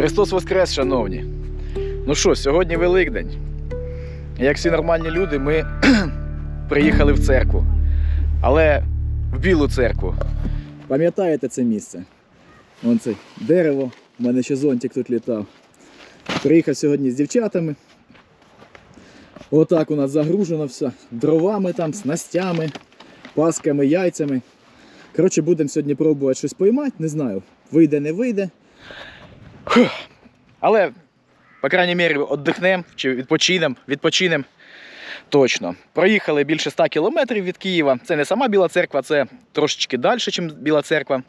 Христос Воскрес, шановні. Ну що, сьогодні Великдень. Як всі нормальні люди, ми приїхали в церкву. Але в білу церкву. Пам'ятаєте це місце? Вон це дерево. У мене ще зонтик тут літав. Приїхав сьогодні з дівчатами. Отак у нас загружено все. Дровами там, снастями, пасками, яйцями. Коротше, будемо сьогодні пробувати щось поймати, не знаю. Вийде, не вийде. Але, по крайній мірі, віддихнемо чи відпочинемо, відпочинемо. Точно. Проїхали більше 100 кілометрів від Києва. Це не сама Біла церква, це трошечки далі, ніж Біла церква.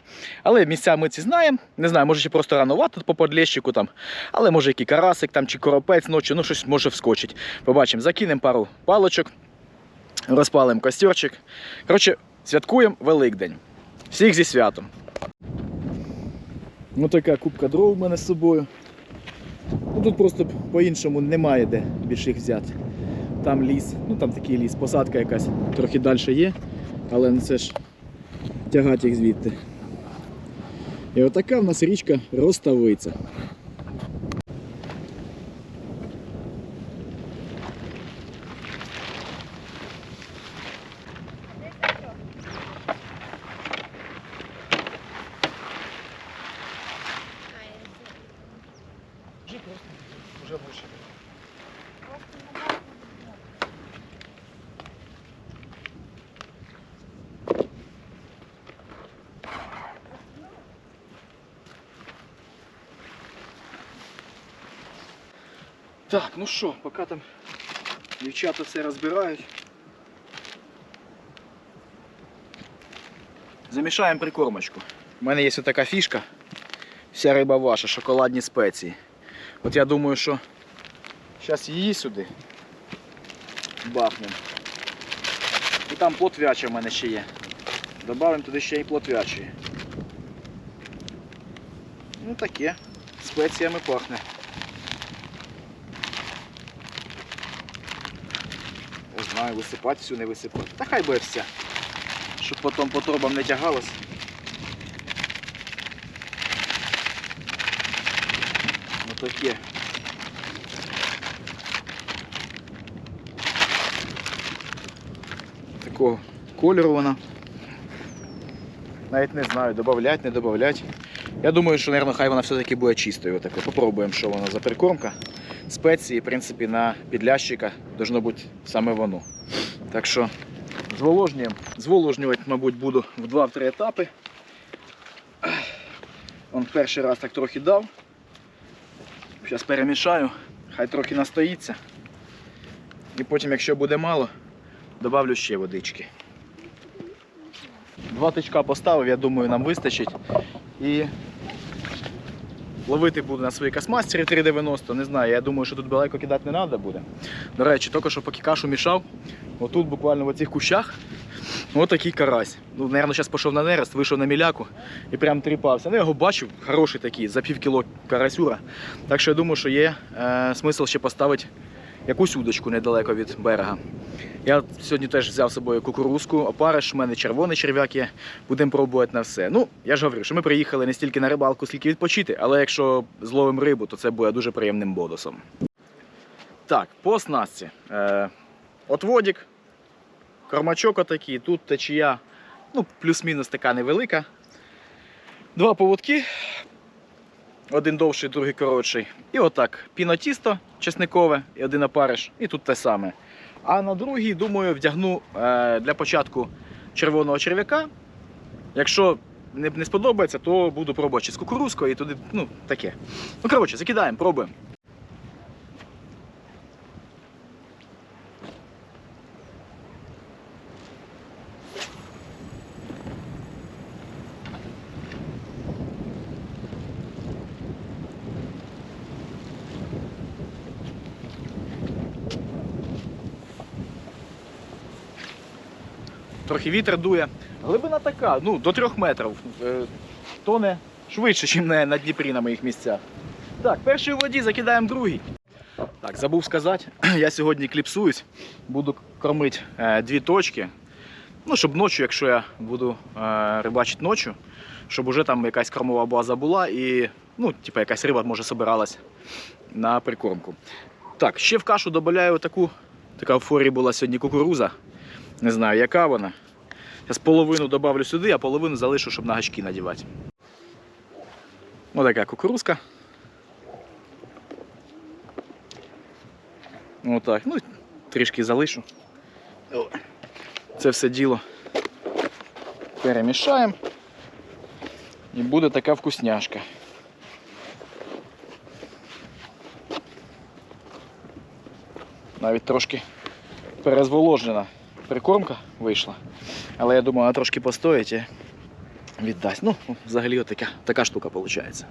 Але місця ми ці знаємо. Не знаю, може ще просто ранувато тут по подлєщику там. Але може який карасик там чи коропець ночі, ну щось може вскочить. Побачимо, закинемо пару палочок, розпалимо костерчик. Коротше, святкуємо Великдень. Всіх зі святом. Ну така кубка дров у мене з собою. Ну, тут просто по-іншому немає де більше їх взяти. Там ліс, ну там такий ліс, посадка якась трохи далі є, але ну, це ж тягати їх звідти. І отака в нас річка Роставиця. Так, ну що, поки там дівчата все розбирають. Замішаємо прикормочку. У мене є ось така фішка. Вся риба ваша, шоколадні спеції. От я думаю, що зараз її сюди бахнемо. І там плотвяча в мене ще є. Добавимо туди ще й плотвячої. Ну таке. Спеціями пахне. Не знаю, висипати всю, не висипати. Та хай буде вся. Щоб потім по трубам не тягалось. Ну таке. Такого кольору вона. Навіть не знаю, додавати, не додавати. Я думаю, що, мабуть, хай вона все-таки буде чистою. Отако. Попробуємо, що вона за прикормка. Спеції, в принципі, на підлящика должно бути саме воно. Так що зволожнюємо. Зволожнювати, мабуть, буду в 2-3 етапи. Он перший раз так трохи дав. Зараз перемішаю, хай трохи настоїться. І потім, якщо буде мало, додавлю ще водички. Два тичка поставив, я думаю, нам вистачить. І ловити буду на своїй космастері 390. Не знаю, я думаю, що тут далеко кидати не треба буде. До речі, тільки що поки кашу мішав, отут буквально в цих кущах отакий карась. Ну, Наверно, зараз пішов на нерест, вийшов на міляку і прям тріпався. Ну, я його бачив, хороший такий, за пів кіло карасюра. Так що я думаю, що є е, смисл ще поставити якусь удочку недалеко від берега. Я сьогодні теж взяв з собою кукурузку, опариш, у мене червоний черв'як є. Будемо пробувати на все. Ну, я ж говорю, що ми приїхали не стільки на рибалку, скільки відпочити, але якщо зловимо рибу, то це буде дуже приємним бонусом. Так, по оснастці. Е, отводик, кормачок отакий, тут течія, ну, плюс-мінус така невелика. Два поводки, один довший, другий коротший. І отак. Пінотісто чесникове і один опариш, і тут те саме. А на другий, думаю, вдягну е, для початку червоного черв'яка. Якщо не сподобається, то буду пробувати з кукурузкою і туди, ну, таке. Ну, коротше, закидаємо, пробуємо. Трохи вітер дує. Глибина така, ну, до трьох метрів. Е, Тоне швидше, ніж на, Дніпрі на моїх місцях. Так, перший воді закидаємо другий. Так, забув сказати, я сьогодні кліпсуюсь, буду кормити е, дві точки. Ну, щоб ночі, якщо я буду е, рибачити ночі, щоб уже там якась кормова база була і ну, типу, якась риба може собиралась на прикормку. Так, ще в кашу додаю таку. Така в форі була сьогодні кукуруза. Не знаю, яка вона. Зараз половину додавлю сюди, а половину залишу, щоб на гачки надівати. Ось така кукурузка. Отак. Ну, трішки залишу. Це все діло перемішаємо. І буде така вкусняшка. Навіть трошки перезволожена прикормка вийшла. Але я думаю, вона трошки постоїть і віддасть. Ну, взагалі от така, така штука виходить.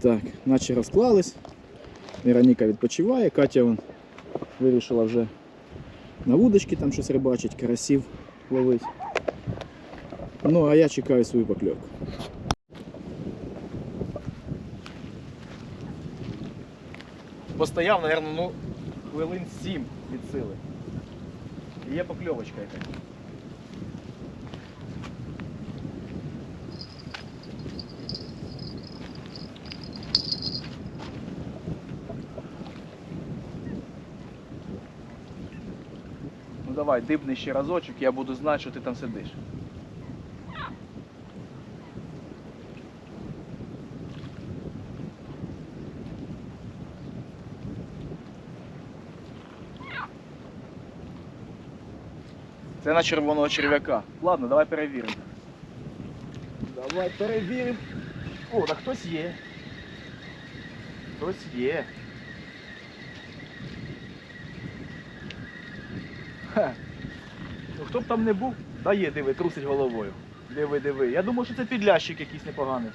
Так, наче розклались. Вероніка відпочиває, Катя вон вирішила вже на вудочки там щось рибачить, карасів ловить. Ну, а я чекаю свою покльовку. Постояв, мабуть, ну, хвилин 7 від сили. Є покльовочка якась. Ну давай, дибни ще разочок, я буду знати, що ти там сидиш. Це на червоного черв'яка. Ладно, давай перевіримо. Давай перевіримо. О, так хтось є. Хтось є. Ха. Ну хто б там не був, та є, диви, трусить головою. Диви, диви. Я думав, що це підлящик якийсь непоганий.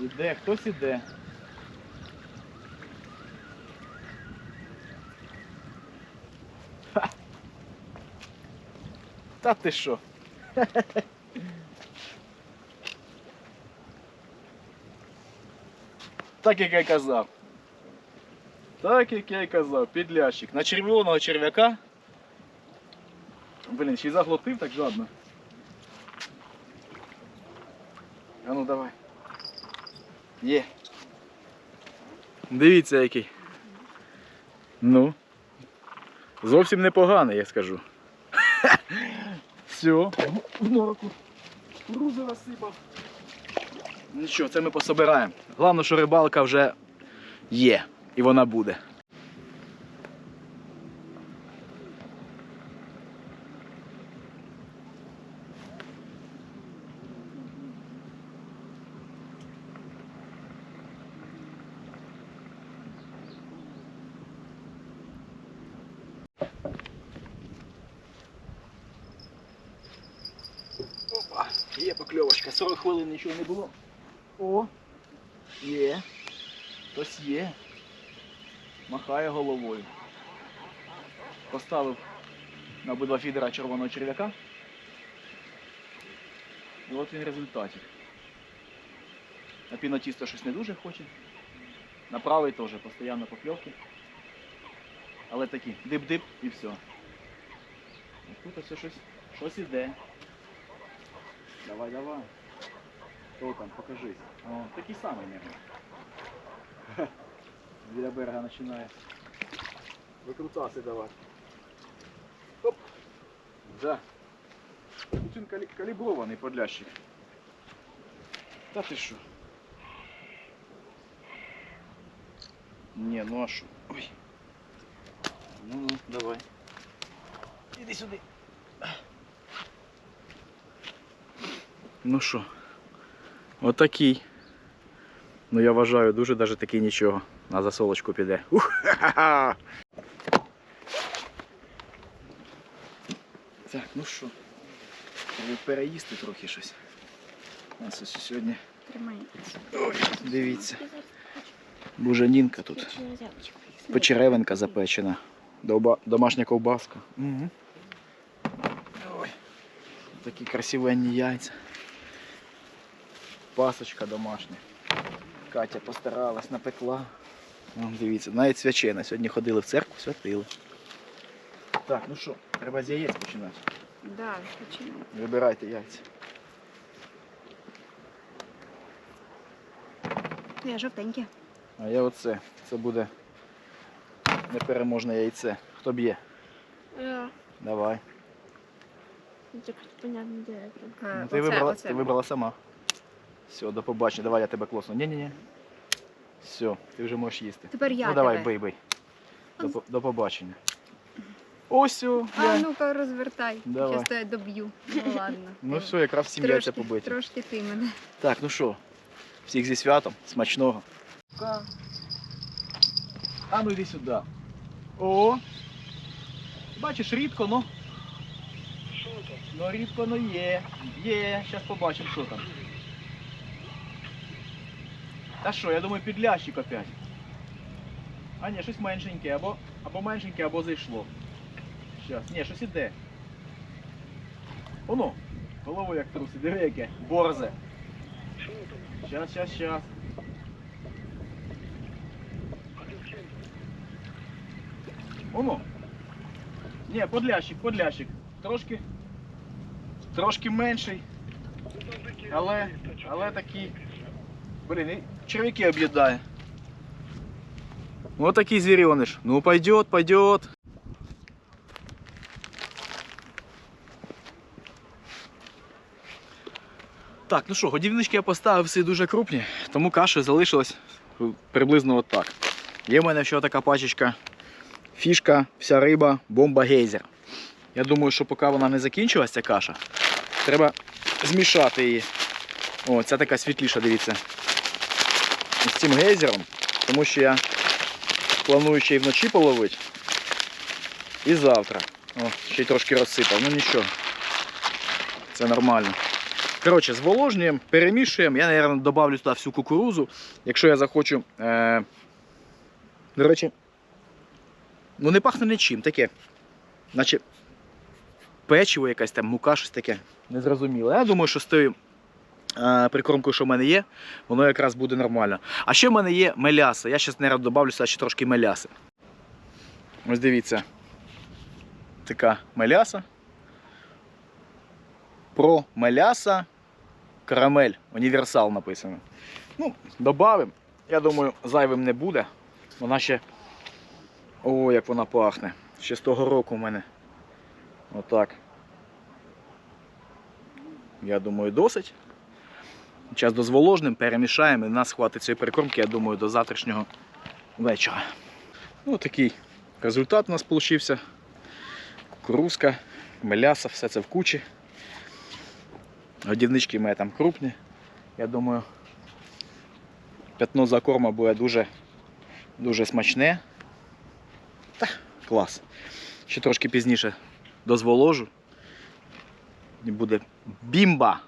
Іде, хтось іде. Та ти що? Так як я й казав. Так як я й казав, підлящик. На червоного черв'яка. Блін, ще й заглотив так жадно. А ну давай. Є. Дивіться який. Ну. Зовсім непоганий, я скажу. Все, в норку. Кукурузу розсипав. Нічого, це ми пособираємо. Головне, що рибалка вже є. І вона буде. Опа, є покльовочка. 40 хвилин нічого не було. О, є. Хтось є. Махає головою. Поставив на обидва фідера червоного черв'яка. І от він результатик. На пінотісто щось не дуже хоче. На правий теж постійно покльовки. Але такі дип-дип і все. Тут ось щось, щось іде. Давай, давай. Хто там, покажись. О, такий самий, мабуть. Біля берега починає викрутаси давати. Оп. Да. Тут він калі- калібрований подлящик. Та ти що? Ні, ну а що? Ой. Ну, ну, давай. Іди сюди. Ну що, Отакий. Ну я вважаю, дуже даже такий нічого. На засолочку піде. Ух-ха-ха! Так, ну що, переїсти трохи щось. У нас ось сьогодні. Ой, дивіться, бужанінка тут. Печеревинка запечена. Домашня ковбаска. Угу. Ой, такі красивенні яйця. Пасочка домашня. Катя постаралась, напекла. Вон, дивіться, навіть свячена. Сьогодні ходили в церкву, святили. Так, ну що, треба з яєць починати. Да, почему? Вибирайте яйця. Я жовтеньке. А я оце. Це буде непереможне яйце. Хто б'є? Я. Давай. Понятно, де це. Ну, ти, вибрала, ти вибрала сама. Все, до побачення. Давай я тебе клосну. Ні-ні-ні. Все, ти вже можеш їсти. Тепер я ну давай, тебе. бий, бий. До, до побачення. Ось о, А глянь. ну-ка розвертай. Давай. Щас я доб'ю. Ну ладно. Ну все, якраз всім яйця трошки, побиті. трошки ти мене. Так, ну що, всіх зі святом, смачного. А ну йди сюди. О! Бачиш, рідко, ну. Ну рідко, ну є. Є, зараз побачимо, що там. Та що, я думаю, підлящик опять. А ні, щось меншеньке, або, або меншеньке, або зайшло. Щас, ні, щось іде. Воно, голову як труси, диви яке, борзе. Щас, щас, щас. Оно. Ні, подлящик, подлящик. Трошки. Трошки менший. Але, але такий. Блін, червяки об'їдає. Вот такий звереныш. Ну пойдет, пойдет. Так, ну що, годівнички я поставив всі дуже крупні, тому каші залишилось приблизно отак. Є в мене ще така пачечка фішка, вся риба, бомба гейзер. Я думаю, що поки вона не закінчилась, ця каша, треба змішати її. О, ця така світліша, дивіться. З цим гейзером, тому що я планую ще й вночі половити. І завтра. О, ще й трошки розсипав, ну нічого. Це нормально. Коротше, зволожнюємо, перемішуємо. Я, мабуть, додавлю туди всю кукурузу. Якщо я захочу. Е... До речі, ну не пахне нічим, таке. Наче печиво якась там, мука, щось таке. Незрозуміле. Я думаю, що з тою прикормкою, що в мене є, воно якраз буде нормально. А ще в мене є меляса. Я зараз, мабуть, додавлю сюди ще трошки меляси. Ось дивіться. Така меляса. Про меляса карамель. Універсал написано. Ну, добавимо. Я думаю, зайвим не буде. Вона ще. О, як вона пахне. Ще з того року в мене. Отак. Я думаю, досить. Зараз дозволожним перемішаємо і нас хватить цієї прикормки, я думаю, до завтрашнього вечора. Ну, такий результат у нас вийшов. Кукурузка, меляса, все це в кучі. Годівнички мене там крупні. Я думаю, п'ятно за корма буде дуже, дуже смачне. Та, клас. Ще трошки пізніше дозволожу. І буде бімба.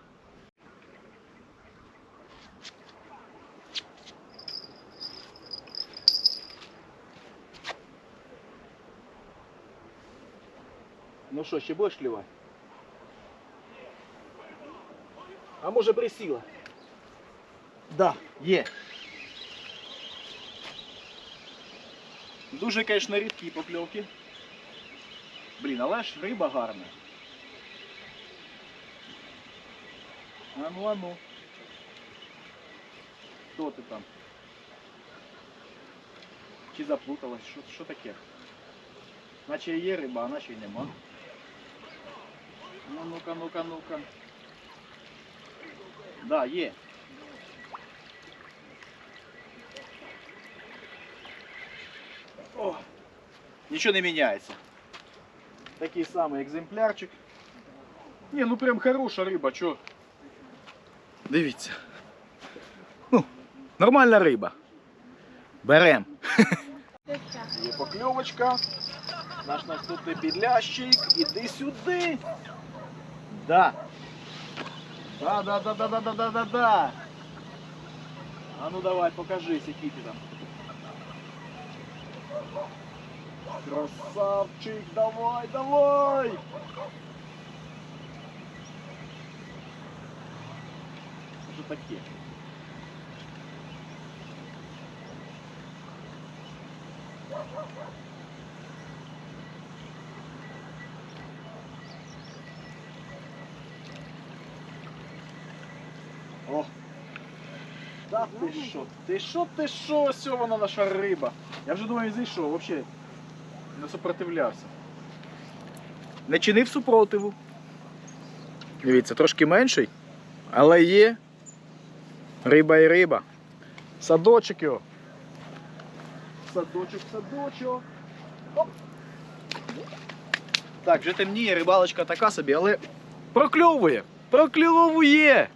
Ну що, ще будеш клювати? А може присіла? Да, є. Дуже, звісно, рідкі покльовки. Блін, але ж риба гарна. А ну, а ну. Хто ти там? Чи заплуталась? Що, що таке? Наче є риба, а наче й нема. Ну, ну-ка, ну-ка, ну-ка. Да, є. О, нічого не міняється. Такий самий екземплярчик. Ні, ну прям хороша риба, чо? Дивіться. Ну, нормальна риба. Берем. Є покльовочка. Наш наступний підлящик. Іди сюди. Да. Да, да, да, да, да, да, да, да, да. А ну давай, покажись, ти там. Красавчик, давай, давай! Що таке? О! Та ти що? Ти що, ти що? Ось наша риба. Я вже думаю, зійшов, взагалі не супротивлявся. Не чинив супротиву. Дивіться, трошки менший, але є. Риба і риба. Садочок його. Садочок, садочок. Оп. Так, вже темніє, рибалочка така собі, але прокльовує. Прокльовує.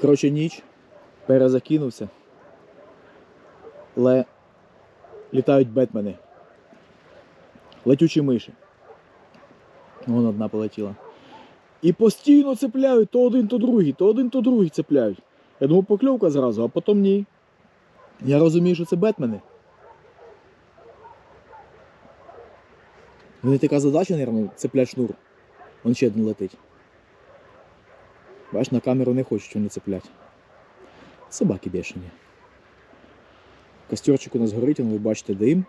Коротше, ніч. Перезакинувся. Але літають бетмени. Летючі миші. Вон одна полетіла. І постійно цепляють то один, то другий, то один, то другий цепляють. Я думав, покльовка зразу, а потім ні. Я розумію, що це бетмени. Них така задача, мабуть, цеплять шнур. Вон ще один летить. Бач, на камеру не хочуть вони цеплять. Собаки бешені. Костерчик у нас горить, ви бачите дим.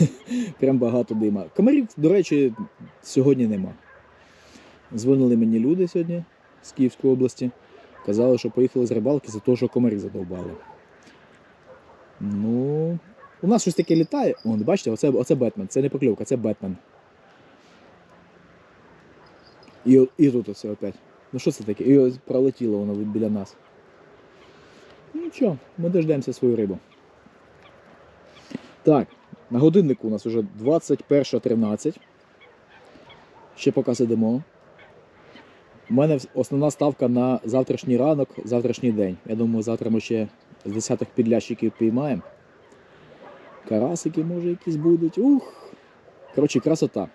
Прям багато дима. Комарів, до речі, сьогодні нема. Дзвонили мені люди сьогодні з Київської області. Казали, що поїхали з рибалки за те, що комарі задовбали. Ну, у нас щось таке літає. Вон, бачите, оце, оце Бетмен. Це не покльовка, це Бетмен. І, і тут оце опять. Ну що це таке? І пролетіло воно біля нас. Ну нічого, ми дождемося свою рибу. Так, на годиннику у нас вже 21.13. Ще поки сидимо. У мене основна ставка на завтрашній ранок, завтрашній день. Я думаю, завтра ми ще з десяток підлящиків піймаємо. Карасики, може, якісь будуть. Ух! Коротше, красота.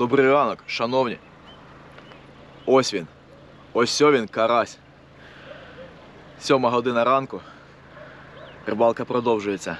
Добрий ранок, шановні. Ось він. Ось він, карась. Сьома година ранку. Рибалка продовжується.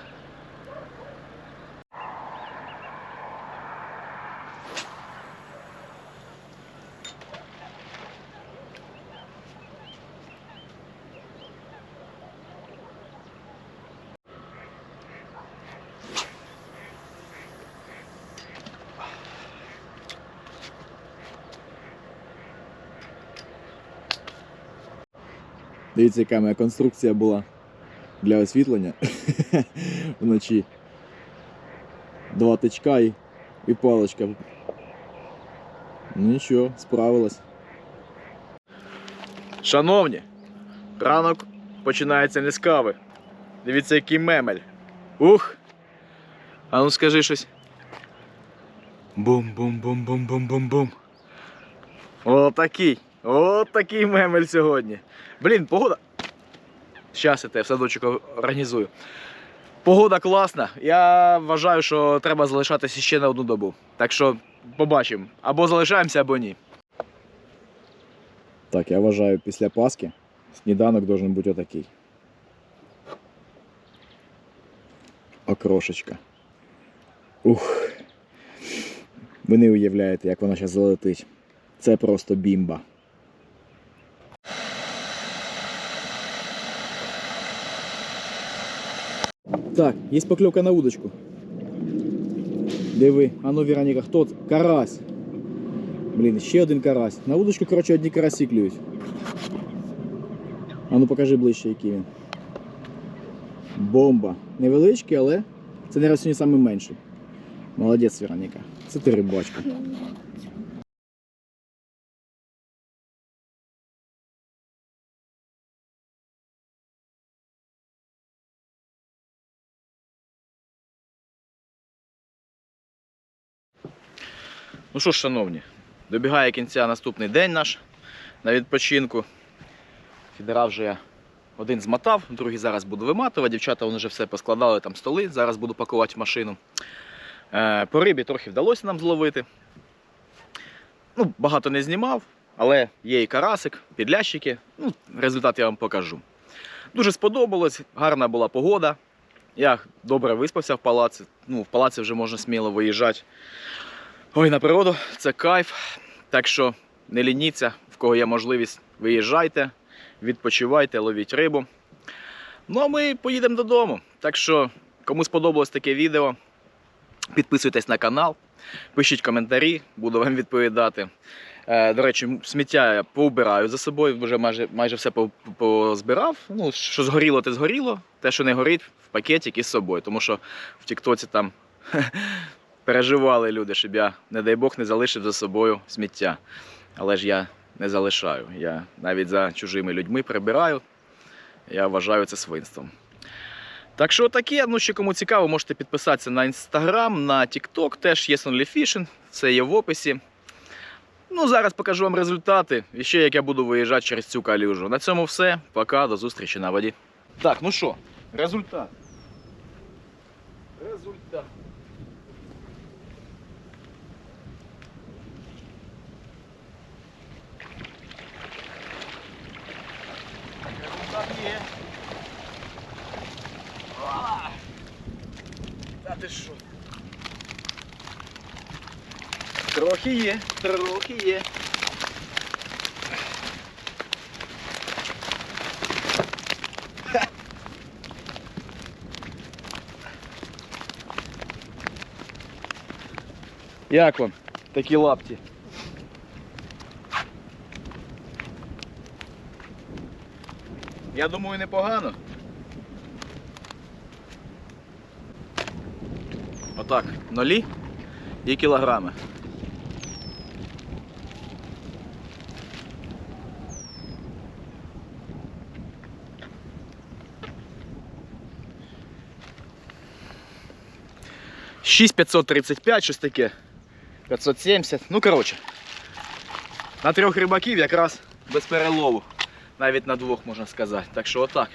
Дивіться, яка моя конструкція була для освітлення вночі. Два тичка і, і паличка. Ну нічого, справилась. Шановні, ранок починається не з кави. Дивіться, який мемель. Ух! А ну скажи щось. Бум-бум-бум-бум-бум-бум-бум. Отакий. Отакий мемель сьогодні. Блін, погода. Щас я тебе в садочок організую. Погода класна. Я вважаю, що треба залишатися ще на одну добу. Так що побачимо. Або залишаємося, або ні. Так, я вважаю, після Пасхи сніданок должен бути отакий. Окрошечка. Ух. Ви не уявляєте, як вона зараз залетить. Це просто бімба. Так, є покльовка на удочку. Диви, а ну Вероніка, хто це? Карась. Блін, ще один карась. На удочку, коротше, одні карасі клюють. А ну покажи ближче, який він. Бомба. Невеличкий, але це не сьогодні самий менший. Молодець, Вероніка. Це ти рибачка. Ну що ж, шановні, добігає кінця наступний день наш на відпочинку. Фідера вже я один змотав, другий зараз буду виматувати. Дівчата вони вже все поскладали там столи, зараз буду пакувати в машину. Е, по рибі трохи вдалося нам зловити. Ну, багато не знімав, але є і карасик, підлящики. Ну, результат я вам покажу. Дуже сподобалось, гарна була погода. Я добре виспався в палаці. Ну, в палаці вже можна сміло виїжджати. Ой, на природу це кайф. Так що не лініться, в кого є можливість, виїжджайте, відпочивайте, ловіть рибу. Ну а ми поїдемо додому. Так що, кому сподобалось таке відео, підписуйтесь на канал, пишіть коментарі, буду вам відповідати. Е, До речі, сміття я поубираю за собою, вже майже, майже все позбирав. Ну, що згоріло, те згоріло. Те, що не горить, в пакетик із собою. Тому що в Тіктоці там переживали люди, щоб я, не дай Бог, не залишив за собою сміття. Але ж я не залишаю. Я навіть за чужими людьми прибираю. Я вважаю це свинством. Так що таке, ну ще кому цікаво, можете підписатися на інстаграм, на TikTok, теж є Fishing, це є в описі. Ну, зараз покажу вам результати і ще як я буду виїжджати через цю калюжу. На цьому все. Пока, до зустрічі на воді. Так, ну що. Результат. Результат є. А! Та ти що? Трохи є, трохи є. Ха. Як вам такі лапті? Я думаю, непогано. Отак, нолі і кілограми. Шість 535, щось таке. 570. Ну, коротше. На трьох рибаків якраз без перелову. Навіть на двох можна сказати. Так що отак.